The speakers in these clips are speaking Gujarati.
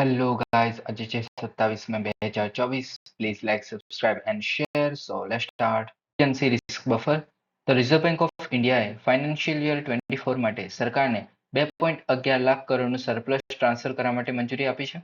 Hello ગાઈઝ આજે છે સત્તાવીસ મે બે હજાર ચોવીસ please like subscribe and share so let start agency risk buffer તો રિઝર્વ બેંક ઓફ ઇન્ડિયાએ ફાઇનાન્શિયલ યર ટ્વેન્ટી ફોર માટે સરકારને બે પોઈન્ટ અગિયાર લાખ કરોડનું સરપ્લસ ટ્રાન્સફર કરવા માટે મંજૂરી આપી છે.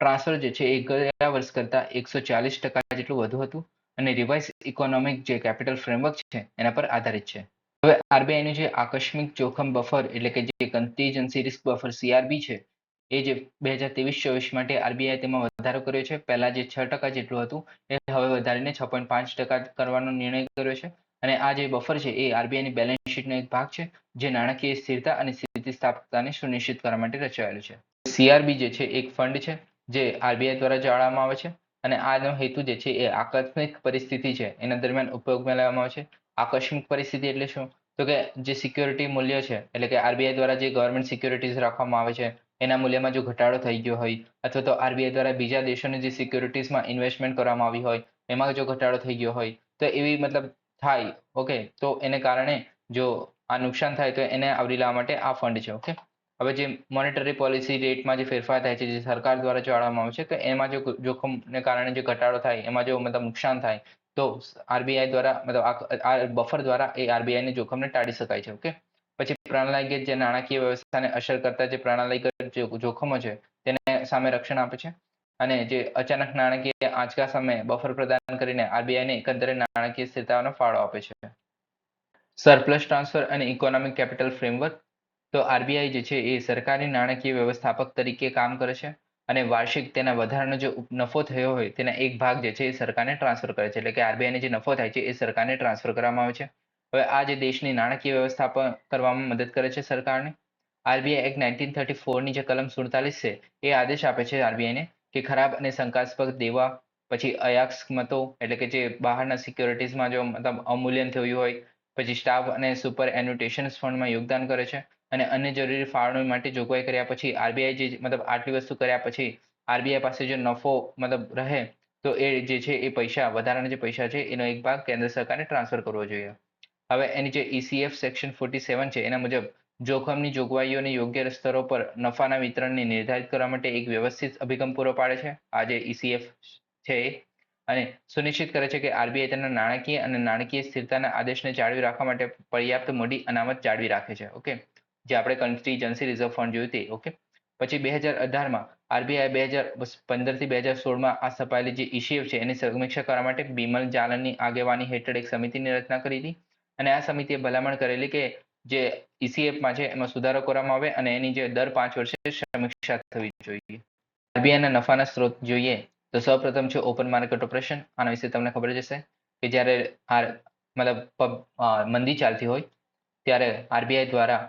ટ્રાન્સફર જે છે એ ગયા વર્ષ કરતાં એકસો ચાલીસ ટકા જેટલું વધુ હતું અને રિવાઇઝ ઇકોનોમિક જે કેપિટલ ફ્રેમવર્ક છે એના પર આધારિત છે. હવે આરબીઆઈનું જે આકસ્મિક જોખમ બફર એટલે કે જે કન્ટીજન્સી રિસ્ક બફર સીઆરબી છે એ જે બે હજાર ત્રેવીસ ચોવીસ માટે આરબીઆઈ તેમાં વધારો કર્યો છે. પહેલા જે છ ટકા જેટલું હતું, એ હવે વધારીને છ પોઈન્ટ પાંચ ટકા કરવાનો નિર્ણય કર્યો છે. અને આ જે બફર છે, એ આરબીઆઈની બેલેન્સ શીટનો એક ભાગ છે, જે નાણાકીય સ્થિરતા અને સ્થિતિસ્થાપકતાને સુનિશ્ચિત કરવા માટે રચાયેલું છે. સીઆરબી જે છે, એક ફંડ છે, જે આરબીઆઈ દ્વારા જાળવવામાં આવે છે. અને આનો હેતુ જે છે, એ આકસ્મિક પરિસ્થિતિ છે. એના દરમિયાન ઉપયોગમાં લેવામાં આવે છે. આકસ્મિક પરિસ્થિતિ એટલે શું? તો કે જે સિક્યોરિટી મૂલ્ય છે, એટલે કે આરબીઆઈ દ્વારા જે ગવર્મેન્ટ સિક્યોરિટીઝ રાખવામાં આવે છે એના મૂલ્યમાં જો ઘટાડો થઈ ગયો હોય અથવા તો આરબીઆઈ દ્વારા બીજા દેશોની જે સિક્યોરિટીઝમાં ઇન્વેસ્ટમેન્ટ કરવામાં આવી હોય, એમાં જો ઘટાડો થઈ ગયો હોય, તો એવી મતલબ થાય ઓકે તો એને કારણે જો આ નુકસાન થાય, તો એને આવરી લેવા માટે આ ફંડ છે ઓકે હવે જે મોનેટરી પોલિસી રેટમાં જે ફેરફાર થાય છે, જે સરકાર દ્વારા જોડવામાં આવે છે તો એમાં જો જોખમને કારણે જે ઘટાડો થાય, એમાં જો મતલબ નુકસાન થાય, તો આરબીઆઈ દ્વારા મતલબ આ બફર દ્વારા એ આરબીઆઈને જોખમને ટાળી શકાય છે ઓકે પછી પ્રણાલીગત જે નાણાકીય વ્યવસ્થાને અસર કરતા જે પ્રણાલીગત જોખમો છે, તેને સામે રક્ષણ આપે છે. અને જે અચાનક નાણાકીય આંચકા સામે બફર પ્રદાન કરીને આરબીઆઈને એકંદરે નાણાકીય સ્થિરતાનો ફાળો આપે છે. સરપ્લસ ટ્રાન્સફર અને ઇકોનોમિક કેપિટલ ફ્રેમવર્ક. તો આરબીઆઈ જે છે એ સરકારી નાણાકીય વ્યવસ્થાપક તરીકે કામ કરે છે અને વાર્ષિક તેના વધારાનો જે નફો થયો હોય તેના એક ભાગ જે છે એ સરકારને ટ્રાન્સફર કરે છે. એટલે કે આરબીઆઈને જે નફો થાય છે એ સરકારને ટ્રાન્સફર કરવામાં આવે છે. હવે આ જે દેશની નાણાકીય વ્યવસ્થા પણ કરવામાં મદદ કરે છે સરકારને, આરબીઆઈ એક્ટ નાઇન્ટીન થર્ટી ફોરની જે કલમ સુડતાલીસ છે, એ આદેશ આપે છે આરબીઆઈને કે ખરાબ અને શંકાસ્પદ દેવા પછી અયાક્ષ મતો એટલે કે જે બહારના સિક્યોરિટીઝમાં જો મતલબ અમૂલ્યન થયું હોય, પછી સ્ટાફ અને સુપર એન્યુટેશન્સ ફંડમાં યોગદાન કરે છે અને અન્ય જરૂરી ફાળવણી માટે જોગવાઈ કર્યા પછી આરબીઆઈ જે મતલબ આટલી વસ્તુ કર્યા પછી આરબીઆઈ પાસે જો નફો મતલબ રહે, તો એ જે છે એ પૈસા, વધારાના જે પૈસા છે એનો એક ભાગ કેન્દ્ર સરકારને ટ્રાન્સફર કરવો જોઈએ. હવે એની જે ઈસીએફ સેક્શન ફોર્ટી સેવન છે, એના મુજબ જોખમની જોગવાઈઓને યોગ્ય સ્તરો પર નફાના વિતરણને નિર્ધારિત કરવા માટે એક વ્યવસ્થિત અભિગમ પૂરો પાડે છે. આ જે ઈસીએફ છે અને સુનિશ્ચિત કરે છે કે આરબીઆઈ તેના નાણાકીય અને નાણાકીય સ્થિરતાના આદેશને જાળવી રાખવા માટે પર્યાપ્ત મૂડી અનામત જાળવી રાખે છે. ઓકે? જે આપણે કન્સ્ટીજન્સી રિઝર્વ ફંડ જોયું તે, ઓકે? પછી બે હજાર અઢારમાં આરબીઆઈ બે હજાર પંદરથી બે હજાર સોળમાં આ સ્થપાયેલી જે ઈસીએફ છે, એની સમીક્ષા કરવા માટે બિમલ જાલનની આગેવાની હેઠળ એક સમિતિની રચના કરી હતી. અને આ સમિતિએ ભલામણ કરેલી કે જે ઈસીએફમાં છે, એમાં સુધારો કરવામાં આવે અને એની જે દર પાંચ વર્ષે સમીક્ષા થવી જોઈએ. આરબીઆઈના નફાના સ્ત્રોત જોઈએ તો સૌપ્રથમ છે ઓપન માર્કેટ ઓપરેશન. આના વિશે તમને ખબર જ હશે કે જ્યારે આર મતલબ મંદી ચાલતી હોય, ત્યારે આરબીઆઈ દ્વારા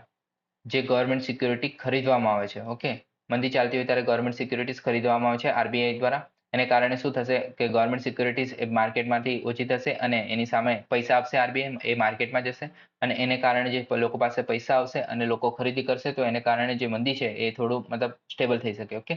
જે ગવર્મેન્ટ સિક્યુરિટી ખરીદવામાં આવે છે, ઓકે? મંદી ચાલતી હોય ત્યારે ગવર્મેન્ટ સિક્યુરિટીઝ ખરીદવામાં આવે છે આરબીઆઈ દ્વારા. એને કારણે શું થશે કે ગવર્મેન્ટ સિક્યુરિટીઝ એ માર્કેટમાંથી ઓછી થશે અને એની સામે પૈસા આપશે આરબીઆઈ એ માર્કેટમાં જશે અને એને કારણે જે લોકો પાસે પૈસા આવશે અને લોકો ખરીદી કરશે, તો એને કારણે જે મંદી છે એ થોડું મતલબ સ્ટેબલ થઈ શકે ઓકે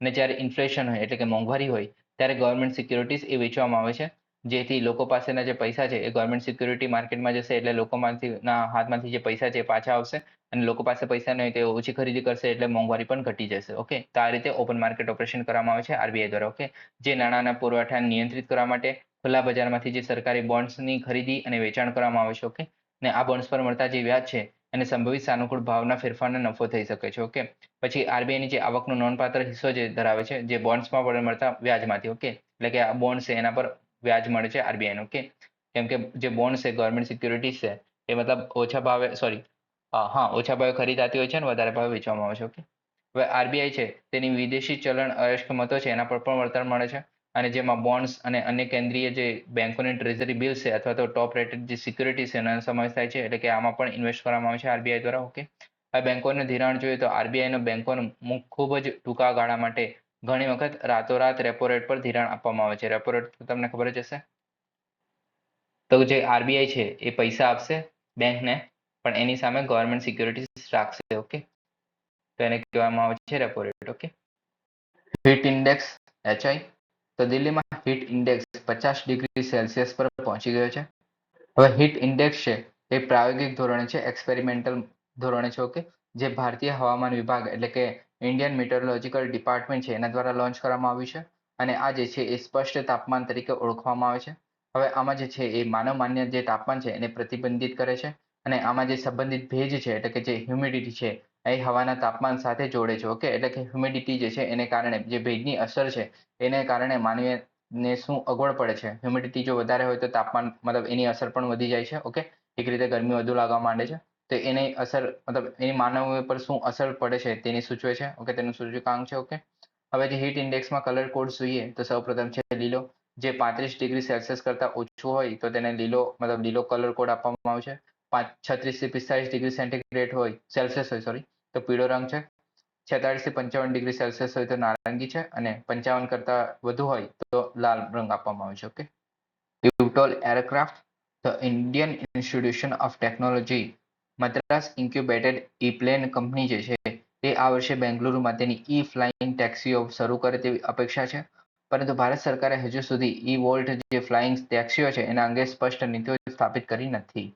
અને જ્યારે ઇન્ફ્લેશન હોય એટલે કે મોંઘવારી હોય, ત્યારે ગવર્મેન્ટ સિક્યુરિટીઝ એ વેચવામાં આવે છે. જેથી લોકો પાસેના જે પૈસા છે એ ગવર્મેન્ટ સિક્યુરિટી માર્કેટમાં જશે એટલે લોકોમાંથી ના હાથમાંથી જે પૈસા છે એ પાછા આવશે અને લોકો પાસે પૈસા નહીં તે ઓછી ખરીદી કરશે એટલે મોંઘવારી પણ ઘટી જશે ઓકે તો આ રીતે ઓપન માર્કેટ ઓપરેશન કરવામાં આવે છે આરબીઆઈ દ્વારા ઓકે જે નાણાંના પુરવઠાને નિયંત્રિત કરવા માટે ખુલ્લા બજારમાંથી જે સરકારી બોન્ડ્સની ખરીદી અને વેચાણ કરવામાં આવે છે ઓકે ને આ બોન્ડ્સ પર મળતા જે વ્યાજ છે અને સંભવિત સાનુકૂળ ભાવના ફેરફારને નફો થઈ શકે છે ઓકે પછી આરબીઆઈની જે આવકનો નોંધપાત્ર હિસ્સો જે ધરાવે છે જે બોન્ડ્સમાં પણ મળતા વ્યાજમાંથી ઓકે એટલે કે આ બોન્ડ છે એના પર વ્યાજ મળે છે આરબીઆઈનું ઓકે કેમ કે જે બોન્ડ છે ગવર્મેન્ટ સિક્યુરિટીઝ છે, એ મતલબ ઓછા ભાવે સોરી હા, ઓછા ભાવે ખરીદાતી હોય છે અને વધારે ભાવે વેચવામાં આવે છે ઓકે હવે આરબીઆઈ છે, તેની વિદેશી ચલણ અયસ્ક છે, એના પર પણ વળતર મળે છે. અને જેમાં બોન્ડ્સ અને અન્ય કેન્દ્રીય જે બેંકોની ટ્રેઝરી બિલ છે, અથવા તો ટોપ રેટેડ જે સિક્યુરિટી છે, એનો સમાવેશ થાય છે, એટલે કે આમાં પણ ઇન્વેસ્ટ કરવામાં આવે છે આરબીઆઈ દ્વારા ઓકે આ બેંકોને ધિરાણ જોઈએ તો આરબીઆઈનો બેંકોનું ખૂબ જ ટૂંકા ગાળા માટે ઘણી વખત રાતોરાત રેપો રેટ પર ધિરાણ આપવામાં આવે છે. રેપો રેટ તમને ખબર જ હશે? તો જે આરબીઆઈ છે, એ પૈસા આપશે બેંકને પણ એની સામે ગવર્મેન્ટ સિક્યુરિટીઝ રાખશે ઓકે તો એને કહેવામાં આવે છે repo rate okay heat index HI તો દિલ્હીમાં હીટ ઇન્ડેક્સ પચાસ ડિગ્રી સેલ્સિયસ પર પહોંચી ગયો છે. હવે હીટ ઇન્ડેક્સ છે, એ પ્રાયોગિક ધોરણે છે એક્સપેરિમેન્ટલ ધોરણે છે ઓકે જે ભારતીય હવામાન વિભાગ, એટલે કે ઇન્ડિયન મીટરોલોજીકલ ડિપાર્ટમેન્ટ છે, એના દ્વારા લોન્ચ કરવામાં આવ્યું છે. અને આ જે છે, એ સ્પષ્ટ તાપમાન તરીકે ઓળખવામાં આવે છે. હવે આમાં જે છે, એ માનવ માન્ય જે તાપમાન છે, એને પ્રતિબંધિત કરે છે. અને આમાં જે સંબંધિત ભેજ છે, એટલે કે જે હ્યુમિડિટી છે, એ હવાના તાપમાન સાથે જોડે છે ઓકે એટલે કે હ્યુમિડિટી જે છે, એને કારણે જે ભેજની અસર છે, એને કારણે માનવીને શું અગવડ પડે છે? હ્યુમિડિટી જો વધારે હોય તો તાપમાન, મતલબ એની અસર પણ વધી જાય છે ઓકે એક રીતે ગરમી વધુ લાગવા માંડે છે, તો એની અસર, મતલબ એની માનવ પર શું અસર પડે છે, તેની સૂચવે છે ઓકે તેનું સૂચકાંક છે ઓકે હવે જે હીટ ઇન્ડેક્સમાં કલર કોડ જોઈએ, તો સૌપ્રથમ છે લીલો. જે પાંત્રીસ ડિગ્રી સેલ્સિયસ કરતાં ઓછું હોય, તો તેને લીલો, મતલબ લીલો કલર કોડ આપવામાં આવે છે. છત્રીસથી પિસ્તાળીસ ડિગ્રી સેન્ટીગ્રેડ હોય સેલ્સિયસ હોય સોરી તો પીળો રંગ છે. છેતાળીસથી પંચાવન ડિગ્રી સેલ્સિયસ હોય તો નારંગી છે અને પંચાવન કરતા વધુ હોય તો લાલ રંગ આપવામાં આવે છે okay યુટોલ aircraft the Indian institution of technology Madras incubated e plane company જે છે તે આ વર્ષે બેંગલુરુમાં તેની ઈ ફ્લાઇંગ ટેક્સીઓ શરૂ કરે તેવી અપેક્ષા છે. પરંતુ ભારત સરકારે હજુ સુધી ઈ વોલ્ટ જે ફ્લાઇંગ ટેક્સીઓ છે, એના અંગે સ્પષ્ટ નીતિઓ સ્થાપિત કરી નથી.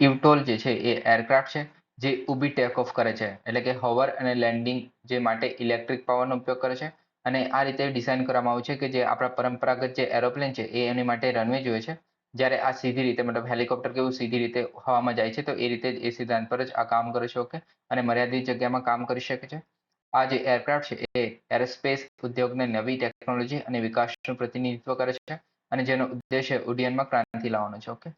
ઇવટોલ જે છે એ એરક્રાફ્ટ છે, જે ઊભી ટેક ઓફ કરે છે. એટલે કે હોવર અને લેન્ડિંગ જે માટે ઇલેક્ટ્રિક પાવરનો ઉપયોગ કરે છે. અને આ રીતે ડિઝાઇન કરવામાં આવ્યું છે કે જે આપણા પરંપરાગત જે એરોપ્લેન છે એ એની માટે રનવે જોઈએ છે. જ્યારે આ સીધી રીતે મતલબ હેલિકોપ્ટર કેવું સીધી રીતે હવામાં જાય છે, તો એ રીતે એ સિદ્ધાંત પર જ આ કામ કરે ઓકે અને મર્યાદિત જગ્યામાં કામ કરી શકે છે. આ જે એરક્રાફ્ટ છે એ એરોસ્પેસ ઉદ્યોગને નવી ટેકનોલોજી અને વિકાસનું પ્રતિનિધિત્વ કરે છે અને જેનો ઉદ્દેશ્ય ઉડ્ડયનમાં ક્રાંતિ લાવવાનો છે ઓકે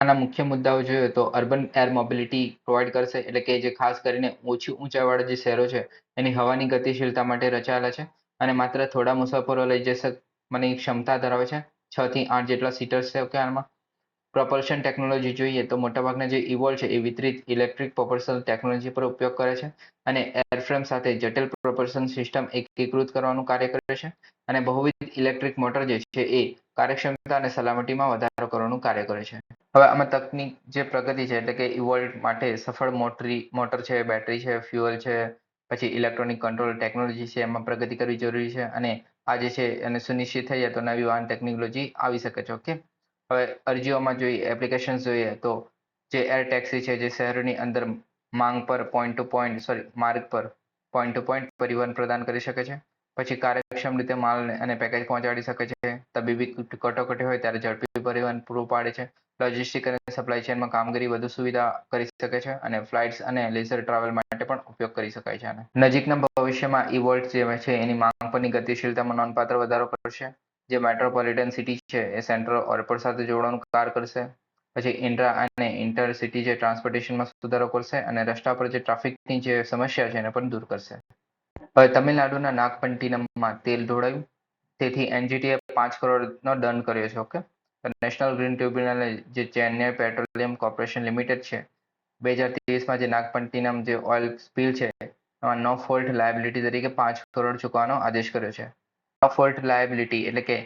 આના મુખ્ય મુદ્દાઓ જોઈએ તો અર્બન એર મોબિલિટી પ્રોવાઈડ કરશે એટલે કે જે ખાસ કરીને ઓછી ઊંચાઈવાળા જે શહેરો છે, એની હવાની ગતિશીલતા માટે રચાયેલા છે અને માત્ર થોડા મુસાફરો લઈ જઈ શકવાની ક્ષમતા ધરાવે છે, છ થી આઠ જેટલા સીટર્સ છે ઓકે આમાં. પ્રોપલ્શન ટેકનોલોજી જોઈએ તો મોટાભાગના જે ઇવોલ છે એ વિતરિત ઇલેક્ટ્રિક પ્રોપલ્શન ટેકનોલોજી પર ઉપયોગ કરે છે અને એરફ્રેમ સાથે જટિલ પ્રોપલ્શન સિસ્ટમ એકીકૃત કરવાનું કાર્ય કરે છે અને બહુવિધ ઇલેક્ટ્રિક મોટર જે છે એ કાર્યક્ષમતા અને સલામતીમાં વધારો કરવાનું કાર્ય કરે છે. હવે આમાં તકનીક જે પ્રગતિ છે, એટલે કે ઇવોલ્વ માટે સફળ મોટરી, મોટર છે બેટરી છે ફ્યુઅલ છે, પછી ઇલેક્ટ્રોનિક કંટ્રોલ ટેકનોલોજી છે, એમાં પ્રગતિ કરવી જરૂરી છે અને આ જે છે એને સુનિશ્ચિત થઈ જાય તો નવી વાહન ટેકનોલોજી આવી શકે છે ઓકે હવે અરજીઓમાં જોઈએ એપ્લિકેશન જોઈએ તો જે એર ટેક્સી છે, જે શહેરોની અંદર માંગ પર પોઈન્ટ ટુ પોઈન્ટ સોરી માર્ગ પર પોઈન્ટ ટુ પોઈન્ટ પરિવહન પ્રદાન કરી શકે છે. પછી કાર્યક્ષમ રીતે માલ અને પેકેજ પહોંચાડી શકે છે. તબીબી કટોકટી હોય ત્યારે ઝડપી પરિવહન પૂરું પાડે છે. લોજિસ્ટિક અને સપ્લાય ચેનમાં કામગીરી વધુ સુવિધા કરી શકે છે અને ફ્લાઇટ્સ અને લેઝર ટ્રાવેલ માટે પણ ઉપયોગ કરી શકાય છે અને નજીકના ભવિષ્યમાં ઇવોલ્ટ જે છે, એની માંગ પરની ગતિશીલતામાં નોંધપાત્ર વધારો કરશે, જે મેટ્રોપોલિટન સિટી છે, એ સેન્ટ્રલ એરપોર્ટ સાથે જોડવાનું કાર કરશે. પછી ઇન્ટ્રા અને ઇન્ટર સિટી જે ટ્રાન્સપોર્ટેશનમાં સુધારો કરશે અને રસ્તા પર જે ટ્રાફિકની જે સમસ્યા છે એને પણ દૂર કરશે. તમિલનાડુના નાગપંટીનમમાં તેલ ઢોળાયું. તેથી એનજીટીએ પાંચ કરોડનો દંડ કર્યો છે, ઓકે? નેશનલ ગ્રીન ટ્રિબ્યુનલે જે ચેન્નઈ પેટ્રોલિયમ કોર્પોરેશન લિમિટેડ છે બે હજાર ત્રીસમાં જે નાગપંટીનમ જે ઓઇલ સ્પીલ છે, એમાં નો ફોલ્ટ લાયબિલિટી તરીકે પાંચ કરોડ ચૂકવાનો આદેશ કર્યો છે. નો ફોલ્ટ લાયબિલિટી એટલે કે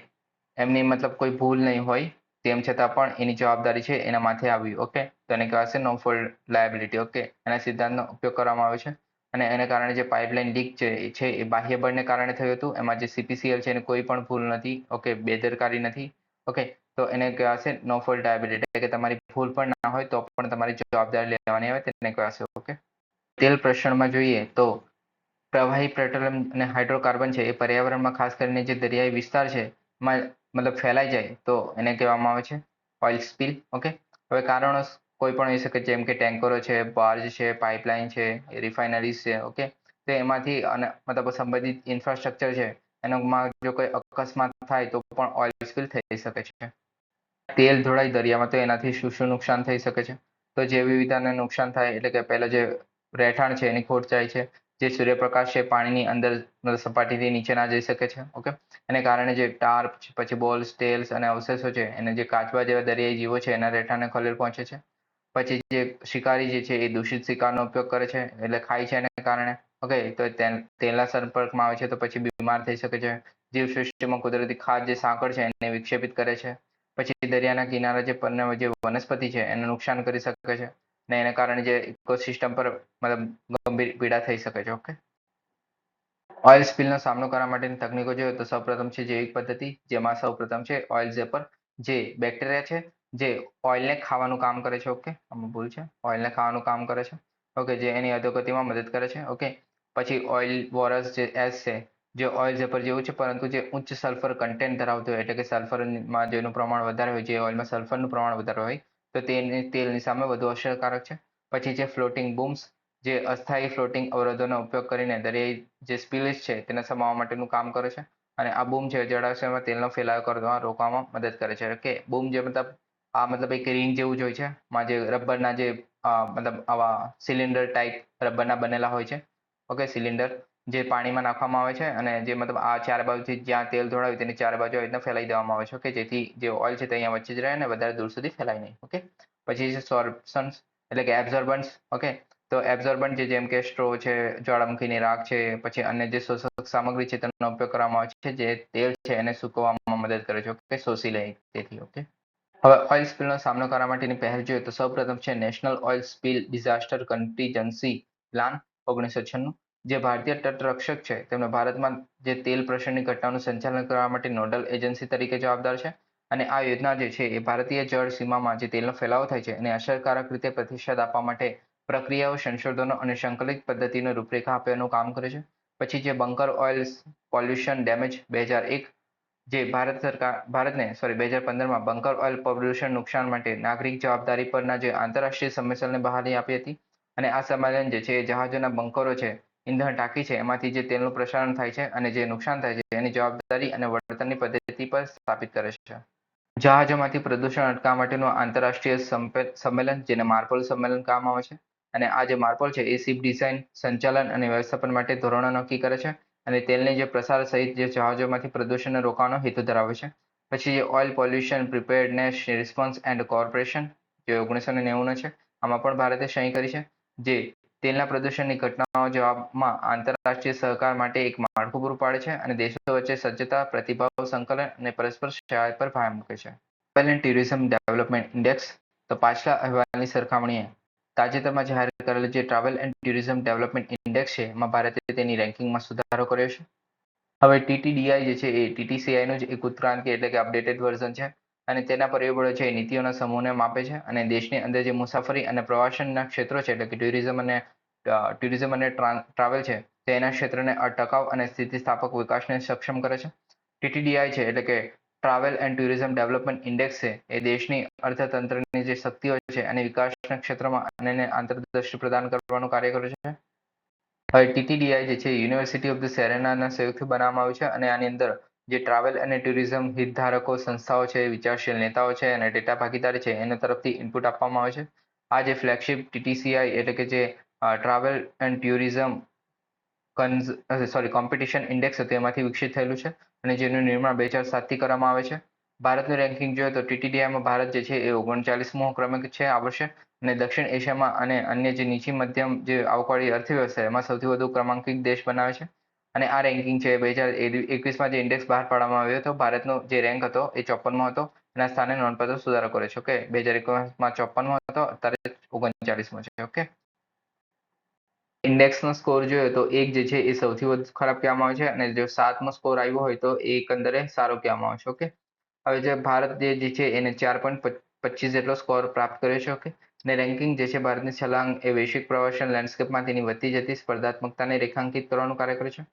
એમની મતલબ કોઈ ભૂલ નહીં હોય, તેમ છતાં પણ એની જવાબદારી છે, એના માથે આવી ઓકે? તો એને કહેવાશે નો ફોલ્ટ લાયબિલિટી, ઓકે? એના સિદ્ધાંતનો ઉપયોગ કરવામાં આવ્યો છે. અને એને કારણે જે પાઇપલાઇન લીક છે, એ બાહ્ય બળને કારણે થયું હતું. એમાં જે સીપીસીએલ છે, એને કોઈ પણ ભૂલ નથી, ઓકે, બેદરકારી નથી, ઓકે, તો એને કહેવાશે નો ફોલ્ટ લાયબિલિટી એટલે કે તમારી ભૂલ પણ ના હોય તો પણ તમારી જવાબદારી લેવાની આવે તેને કહેવાશે, ઓકે. તેલ પ્રસરણમાં જોઈએ તો પ્રવાહી પેટ્રોલિયમ અને હાઇડ્રોકાર્બન છે, એ પર્યાવરણમાં ખાસ કરીને જે દરિયાઈ વિસ્તાર છે, એમાં મતલબ ફેલાઈ જાય તો એને કહેવામાં આવે છે ઓઇલ સ્પીલ ઓકે. હવે કારણો કોઈ પણ હોઈ શકે જેમ કે ટેન્કરો છે, બાર્જ છે, પાઇપલાઇન છે, રિફાઇનરીઝ છે, ઓકે? તો એમાંથી અને મતલબ સંબંધિત ઇન્ફ્રાસ્ટ્રક્ચર છે, એનામાં જો કોઈ અકસ્માત થાય તો પણ ઓઇલ સ્પિલ થઈ શકે છે. તેલ ધોળાઈ દરિયામાં તો એનાથી શું શું નુકસાન થઈ શકે છે? તો જે વિવિધતાને નુકસાન થાય એટલે કે પહેલાં જે રહેઠાણ છે એની ખોટ જાય છે, જે સૂર્યપ્રકાશ છે પાણીની અંદર સપાટીથી નીચે ના જઈ શકે છે, ઓકે? એને કારણે જે ટાર્પ, પછી બોલ્સ, ટેલ્સ અને અવશેષો છે, એને જે કાચબા જેવા દરિયાઈ જીવો છે, એના રહેઠાણને ખલેલ પહોંચે છે. પછી જે શિકારી જે છે એ દૂષિત શિકારનો ઉપયોગ કરે છે, એટલે ખાય છે એને કારણે. ઓકે તો તેના સંપર્કમાં આવે છે તો પછી બીમાર થઈ શકે છે. જીવસૃષ્ટિમાં કુદરતી ખાદ જે સાંકળ છે એને વિક્ષેપિત કરે છે. પછી દરિયાના કિનારા જે પરના જે વનસ્પતિ છે એને નુકસાન કરી શકે છે ને એને કારણે જે ઇકોસિસ્ટમ પર મતલબ ગંભીર પીડા થઈ શકે છે ઓકે ઓઇલ સ્પિલનો સામનો કરવા માટેની તકનીકો જોઈએ તો સૌપ્રથમ છે જૈવિક પદ્ધતિ, જેમાં સૌપ્રથમ છે ઓઇલ ઝેપર જે બેક્ટેરિયા છે જે ઓઇલને ખાવાનું કામ કરે છે ઓકે આમાં ભૂલ છે. ઓઇલને ખાવાનું કામ કરે છે ઓકે જે એની અધોગતિમાં મદદ કરે છે ઓકે પછી ઓઇલ વોરસ જે એસ છે, જે ઓઇલ ઝેપર જેવું છે, પરંતુ જે ઉચ્ચ સલ્ફર કન્ટેન્ટ ધરાવતું હોય, એટલે કે સલ્ફરમાં જેનું પ્રમાણ વધારે હોય, જે ઓઇલમાં સલ્ફરનું પ્રમાણ વધારે હોય, તો તેની, તેલની સામે વધુ અસરકારક છે. પછી છે ફ્લોટિંગ બૂમ્સ જે અસ્થાયી ફ્લોટિંગ અવરોધોનો ઉપયોગ કરીને દરિયાઈ જે સ્પિલિસ છે, તેને સમાવવા માટેનું કામ કરે છે. અને આ બૂમ છે જળાશયમાં તેલનો ફેલાવ કરવા રોકવામાં મદદ કરે છે કે બૂમ જે મતલબ આ મતલબ એક રિંગ જેવું જ હોય છે. માં જે રબરના જે મતલબ આવા સિલિન્ડર ટાઈપ રબરના બનેલા હોય છે. ઓકે સિલિન્ડર જે પાણીમાં નાખવામાં આવે છે અને જે મતલબ આ ચાર બાજુથી જ્યાં તેલ ધોળાવ્યું તેની ચાર બાજુ આવી રીતના ફેલાઈ દેવામાં આવે છે. ઓકે જેથી જે ઓઇલ છે તે અહીંયા વચ્ચે જ રહે અને વધારે દૂર સુધી ફેલાય નહીં. ઓકે પછી છે સોર્બન્સ એટલે કે એબ્ઝોર્બન્સ ઓકે તો એબ્ઝોર્બન્ટ જે જેમ કે સ્ટ્રો છે, જ્વાળામુખીની રાખ છે, પછી અન્ય જે શોષક સામગ્રી છે તેનો ઉપયોગ કરવામાં આવે છે, જે તેલ છે એને સૂકવવામાં મદદ કરે છે. ઓકે શોષી લે તેથી ઓકે હવે ઓઇલ સ્પિલનો સામનો કરવા માટેની પહેલ જોઈએ તો સૌપ્રથમ છે national oil spill disaster contingency plan ઓગણીસો છન્નું જે ભારતીય તટરક્ષક છે. તેમણે ભારતમાં જે તેલ પ્રશ્નની ઘટનાનું સંચાલન કરવા માટે નોડલ એજન્સી તરીકે જવાબદાર છે અને આ યોજના જે છે એ ભારતીય જળ સીમામાં જે તેલનો ફેલાવો થાય છે એને અસરકારક રીતે પ્રતિસાદ આપવા માટે પ્રક્રિયાઓ, સંશોધનો અને સંકલિત પદ્ધતિનો રૂપરેખા આપવાનું કામ કરે છે. પછી જે બંકર ઓઇલ પોલ્યુશન ડેમેજ બે હજાર એક જે ભારત સરકાર, ભારતને સોરી બે હજાર પંદરમાં બંકર ઓઇલ પ્રદૂષણ નુકસાન માટે નાગરિક જવાબદારી પરના જે આંતરરાષ્ટ્રીય સંમેલનને બહાલી આપી હતી અને આ સંમેલન જે છે એ જહાજોના બંકરો છે ઈંધણ ટાંકી છે, એમાંથી જે તેલનું પ્રસારણ થાય છે અને જે નુકસાન થાય છે એની જવાબદારી અને વળતરની પદ્ધતિ પર સ્થાપિત કરે છે. જહાજોમાંથી પ્રદૂષણ અટકાવવા માટેનું આંતરરાષ્ટ્રીય સંમેલન, જેને માર્પોલ સંમેલન કહેવામાં આવે છે, અને આ જે માર્પોલ છે એ શિપ ડિઝાઇન, સંચાલન અને વ્યવસ્થાપન માટે ધોરણો નક્કી કરે છે. અને તેલની જે પ્રસાર સહિત જે જહાજોમાંથી પ્રદૂષણને રોકવાનો હેતુ ધરાવે છે. પછી oil pollution preparedness response and corporation જે ઓગણીસો ને નેવુંનો છે, આમાં પણ ભારતે સહી કરી છે જે તેલના પ્રદૂષણની ઘટનાઓ જવાબમાં આંતરરાષ્ટ્રીય સહકાર માટે એક માળખું પૂરું પાડે છે અને દેશો વચ્ચે સજ્જતા, પ્રતિભાવ, સંકલન અને પરસ્પર સહાય પર ભાર મૂકે છે. Travel and tourism development index તો પાછલા અહેવાલની સરખામણીએ તાજેતરમાં જાહેર કરેલ જે travel and tourism development index છે, એમાં ભારતે તેની રેન્કિંગમાં સુધારો કર્યો છે. હવે ટીટીડીઆઈ જે છે એ ટીટીસીઆઈનું જ એક ઉત્ક્રાંતિ એટલે કે અપડેટેડ વર્ઝન છે અને તેના પરિબળો છે નીતિઓના સમૂહને માપે છે અને દેશની અંદર જે મુસાફરી અને પ્રવાસનના ક્ષેત્રો છે, એટલે કે ટુરિઝમ અને ટુરિઝમ અને ટ્રાવેલ છે, તેના ક્ષેત્રને ટકાઉ અને સ્થિતિસ્થાપક વિકાસને સક્ષમ કરે છે. ટીટીડીઆઈ છે, એટલે કે travel and tourism development index છે. એ દેશની અર્થતંત્રની જે શક્તિઓ છે અને વિકાસના ક્ષેત્રમાં અને આંતરદ્રષ્ટિ પ્રદાન કરવાનું કાર્ય કરે છે. હવે ટીટીડીઆઈ જે છે યુનિવર્સિટી ઓફ ધ સેરેનાના સહયોગથી બનાવવામાં આવ્યું છે અને આની અંદર જે ટ્રાવેલ અને ટુરિઝમ હિતધારકો, સંસ્થાઓ છે, વિચારશીલ નેતાઓ છે અને ડેટા ભાગીદારી છે એના તરફથી ઇનપુટ આપવામાં આવે છે. આ જે ફ્લેગશિપ ટીટીસીઆઈ એટલે કે જે travel and tourism sorry competition index હતું એમાંથી વિકસિત થયેલું છે અને જેનું નિર્માણ બે હજાર સાતથી કરવામાં આવે છે. ભારતનું રેન્કિંગ જોઈએ તો ટીટીડીઆઈમાં ભારત જે છે એ ઓગણચાલીસમો ક્રમાંક છે આ વર્ષે અને દક્ષિણ એશિયામાં અને અન્ય જે નીચી મધ્યમ જે આવકવાળી અર્થવ્યવસ્થા એમાં સૌથી વધુ ક્રમાંકિત દેશ બનાવે છે. અને આ રેન્કિંગ છે બે હજાર એકવીસમાં જે ઇન્ડેક્સ બહાર પાડવામાં આવ્યો હતો, ભારતનો જે રેન્ક હતો એ ચોપનમાં હતો એના સ્થાને નોંધપાત્ર સુધારો કર્યો છે. ઓકે બે હજાર એકવીસમાં ચોપનમાં હતો, અત્યારે ઓગણચાલીસમાં છે. ઓકે ઇન્ડેક્સનો સ્કોર જોઈએ તો એક જે છે એ સૌથી વધુ ખરાબ કહેવામાં આવે છે અને જો સાતમો સ્કોર આવ્યો હોય તો એ એકંદરે સારો કહેવામાં આવે છે, ઓકે? હવે જે ભારત જે છે એને ચાર પોઈન્ટ પચીસ જેટલો સ્કોર પ્રાપ્ત કર્યો છે, ઓકે? અને રેન્કિંગ જે છે ભારતની છલાંગ એ વૈશ્વિક પ્રવાસન લેન્ડસ્કેપમાં તેની વધતી જતી સ્પર્ધાત્મકતાને રેખાંકિત કરવાનું કાર્ય કરે છે.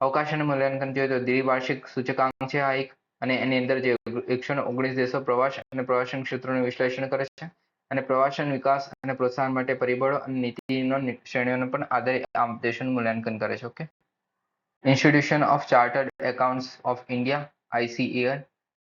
અવકાશ અને મૂલ્યાંકન જોઈએ તો દ્વિવાર્ષિક સૂચકાંક છે આ એક અને એની અંદર જે એકસો ઓગણીસ દેશો પ્રવાસ અને પ્રવાસન ક્ષેત્રોનું વિશ્લેષણ કરે છે. અને પ્રવાસન વિકાસ અને પ્રોત્સાહન માટે પરિબળો અને નીતિનો શ્રેણીઓનો પણ આધારે આ દેશોનું મૂલ્યાંકન કરે છે okay institution of chartered accounts of India ICAR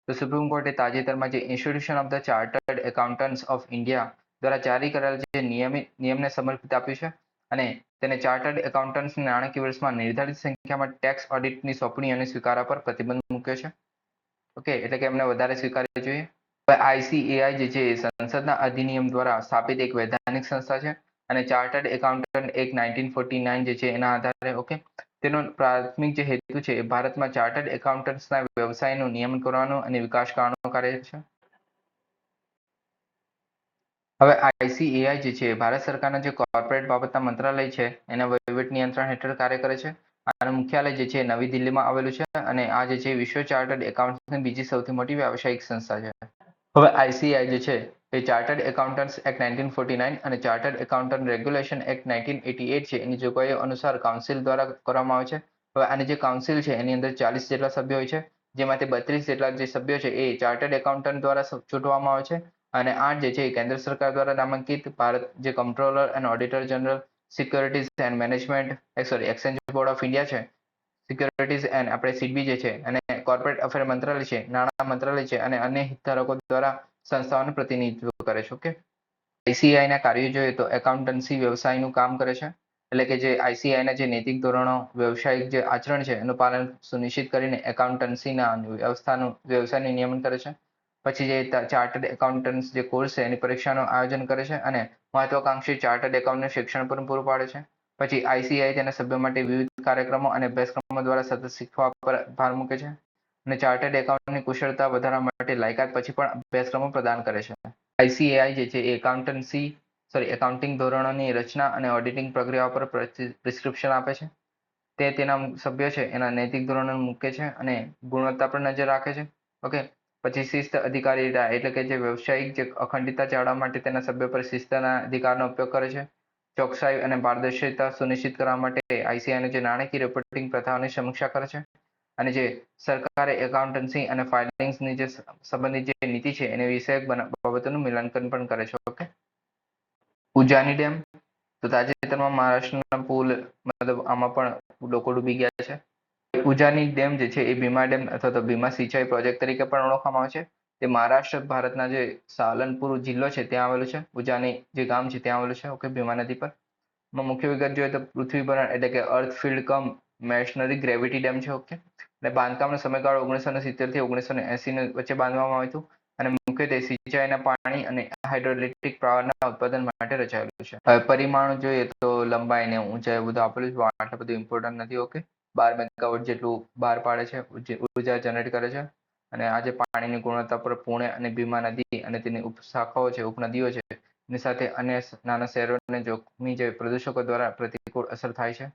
તો સુપ્રીમ કોર્ટે તાજેતરમાં જે institution of the chartered accountants of India દ્વારા જારી કરેલ જે નિયમિત નિયમને સમર્પિત આપ્યું છે અને તેને ચાર્ટર્ડ એકાઉન્ટન્ટ્સ નાણાકીય વર્ષમાં નિર્ધારિત સંખ્યામાં ટેક્સ ઓડિટની સોંપણી અને સ્વીકારા પર પ્રતિબંધ મૂક્યો છે ઓકે એટલે કે એમને વધારે સ્વીકારવી જોઈએ. આઈસીએઆઈ જે છે એ સંસદના અધિનિયમ દ્વારા સ્થાપિત એક વૈધાનિક સંસ્થા છે અને ચાર્ટર્ડ એકાઉન્ટન્ટ એક નાઇન્ટીન ફોર્ટી નાઇન જે છે એના આધારે, ઓકે? તેનો પ્રાથમિક જે હેતુ છે ભારતમાં ચાર્ટર્ડ એકાઉન્ટન્ટ્સના વ્યવસાયનું નિયમન કરવાનું અને વિકાસ કરવાનો કાર્ય છે. હવે આઈસીએઆઈ જે છે ભારત સરકારના જે કોર્પોરેટ બાબતના મંત્રાલય છે, એના વહીવટ નિયંત્રણ હેઠળ કાર્ય કરે છે. આનું મુખ્યાલય જે છે નવી દિલ્હીમાં આવેલું છે અને આ જે છે વિશ્વ ચાર્ટર્ડ એકાઉન્ટની બીજી સૌથી મોટી વ્યાવસાયિક સંસ્થા છે. હવે આઈસીઆઈ જે છે એ chartered accountants act nineteen forty nine અને chartered accountant regulation act nineteen eighty eight છે. એની જોગવાઈઓ અનુસાર કાઉન્સિલ દ્વારા કરવામાં આવે છે. હવે આની જે કાઉન્સિલ છે એની અંદર ચાલીસ જેટલા સભ્યો હોય છે. જેમાંથી બત્રીસ જેટલા જે સભ્યો છે એ ચાર્ટર્ડ એકાઉન્ટન્ટ દ્વારા ચૂંટવામાં આવે છે. અને આઠ જે છે એ કેન્દ્ર સરકાર દ્વારા નામાંકિત ભારત જે કંટ્રોલર અને auditor general securities and management sorry exchange board of India છે. સિક્યોરિટીઝ એન્ડ આપણે સીડબી જે છે અને કોર્પોરેટ અફેર મંત્રાલય છે, નાણાં મંત્રાલય છે અને અન્ય હિતધારકો દ્વારા સંસ્થાઓનું પ્રતિનિધિત્વ કરે છે ઓકે આઈસીઆઈના કાર્યો જોઈએ તો એકાઉન્ટન્સી વ્યવસાયનું કામ કરે છે, એટલે કે જે આઈસીઆઈના જે નૈતિક ધોરણો, વ્યવસાયિક જે આચરણ છે, એનું પાલન સુનિશ્ચિત કરીને એકાઉન્ટન્સીના વ્યવસ્થાનું, વ્યવસાયનું નિયમન કરે છે. પછી જે ચાર્ટર્ડ એકાઉન્ટન્ટ્સ જે કોર્સ છે, એની પરીક્ષાનું આયોજન કરે છે અને મહત્વાકાંક્ષી ચાર્ટર્ડ એકાઉન્ટનું શિક્ષણ પણ પૂરું પાડે છે. પછી આઈસીઆઈ તેના સભ્યો માટે વિવિધ કાર્યક્રમો અને અભ્યાસક્રમો દ્વારા સતત શીખવા પર ભાર મૂકે છે. અને ચાર્ટર્ડ એકાઉન્ટની કુશળતા વધારવા માટે લાયકાત પછી પણ અભ્યાસક્રમો પ્રદાન કરે છે. આઈસીએઆઈ જે છે એકાઉન્ટન્સી સોરી એકાઉન્ટિંગ ધોરણોની રચના અને ઓડિટિંગ પ્રક્રિયાઓ પર પ્રિસ્ક્રિપ્શન આપે છે. તે તેના સભ્ય છે, એના નૈતિક ધોરણો મૂકે છે અને ગુણવત્તા પર નજર રાખે છે. ઓકે, પછી શિસ્ત અધિકારી એટલે કે જે વ્યવસાયિક જે અખંડિતતા જાળવવા માટે તેના સભ્ય પર શિસ્તના અધિકારનો ઉપયોગ કરે છે. ચોકસાઈ અને પારદર્શિતા સુનિશ્ચિત કરવા માટે આઈસીઆઈની જે નાણાકીય રિપોર્ટિંગ પ્રથાઓની સમીક્ષા કરે છે અને જે સરકારે એકાઉન્ટન્સી અને ફાઇલિંગ્સની જે સંબંધિત જે નીતિ છે એને વિષયક બાબતોનું મૂલ્યાંકન પણ કરે છે, ઓકે? ઉજાની ડેમ તો તાજેતરમાં મહારાષ્ટ્રના પુલ મતલબ આમાં પણ લોકો ડૂબી ગયા છે. ઉજાની ડેમ જે છે એ ભીમા ડેમ અથવા તો ભીમા સિંચાઈ પ્રોજેક્ટ તરીકે પણ ઓળખવામાં આવે છે. તે મહારાષ્ટ્ર, ભારતના જે સાલનપુર જિલ્લો છે, ત્યાં આવેલું છે. ઉજાની જે ગામ છે, ત્યાં આવેલું છે. ઓકે, ભીમા નદી પર. મુખ્ય વિગત જોઈએ તો પૃથ્વી પર એટલે કે earth filled cum masonry gravity dam છે, ઓકે. અને બાંધકામનો સમયગાળો ઓગણીસો ને સિત્તેરથી ઓગણીસો ને એસી વચ્ચે બાંધવામાં આવ્યું હતું. અને મુખ્યત્વે સિંચાઈના પાણી અને હાઇડ્રોઇલેક્ટ્રિક પાવરના ઉત્પાદન માટે રચાયેલું છે. હવે પરિમાણો જોઈએ તો લંબાઈ ને ઊંચાઈ બધું આપેલું છે આટલું બધું ઇમ્પોર્ટન્ટ નથી, ઓકે. બાર મેગાવોટ જેટલું બહાર પાડે છે ઊર્જા જનરેટ કરે છે. અને આજે પાણીની ગુણવત્તા પર પુણે અને ભીમા નદી અને તેની ઉપશાખાઓ છે ઉપનદીઓ છે, એની સાથે અન્ય નાના શહેરોને જોખમી જે પ્રદૂષકો દ્વારા પ્રતિકૂળ અસર થાય છે?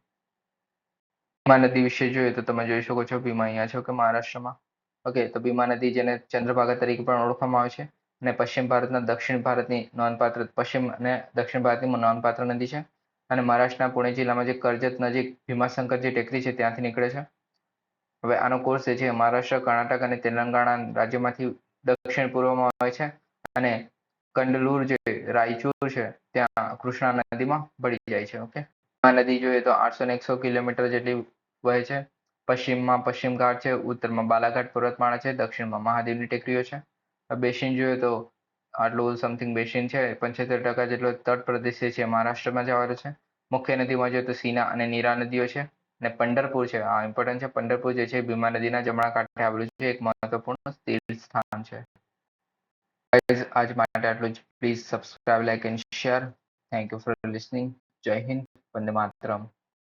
ભીમા નદી વિશે જોઈએ તો તમે જોઈ શકો છો, ભીમા અહીંયા છો કે મહારાષ્ટ્રમાં. ઓકે, તો ભીમા નદી જેને ચંદ્રભાગા તરીકે પણ ઓળખવામાં આવે છે અને પશ્ચિમ ભારતના દક્ષિણ ભારતની નોંધપાત્ર, પશ્ચિમ અને દક્ષિણ ભારતની નોંધપાત્ર નદી છે. અને મહારાષ્ટ્રના પુણે જિલ્લામાં જે કરજત નજીક ભીમાશંકર જે ટેકરી છે, ત્યાંથી નીકળે છે. હવે આનો કોર્સ જે છે મહારાષ્ટ્ર, કર્ણાટક અને તેલંગાણા રાજ્યમાંથી દક્ષિણ પૂર્વમાં આવે છે અને કંડલુર જે રાયચુર છે, ત્યાં કૃષ્ણા નદીમાં ભળી જાય છે ઓકે આ નદી જોઈએ તો આઠસો ને એકસો કિલોમીટર જેટલી વહે છે. પશ્ચિમમાં પશ્ચિમ ઘાટ છે, ઉત્તરમાં બાલાઘાટ પર્વતમાળા છે, દક્ષિણમાં મહાદેવની ટેકરીઓ છે. બેસિન જોઈએ તો આટલું સમથિંગ બેસિન છે, પંચોતેર ટકા જેટલો તટ પ્રદેશ છે મહારાષ્ટ્રમાં જ આવેલો છે. મુખ્ય નદીમાં જોઈએ તો સીના અને નીરા નદીઓ છે. અને પંઢરપુર છે. આ ઇમ્પોર્ટન્ટ છે. પંઢરપુર જે છે ભીમા નદીના જમણા કાંઠે આવેલું છે. એક મહત્વપૂર્ણ તીર્થ સ્થાન છે. આજ માટે આટલું જ. Please subscribe like and share thank you for listening Jai Hind. Vande Mataram.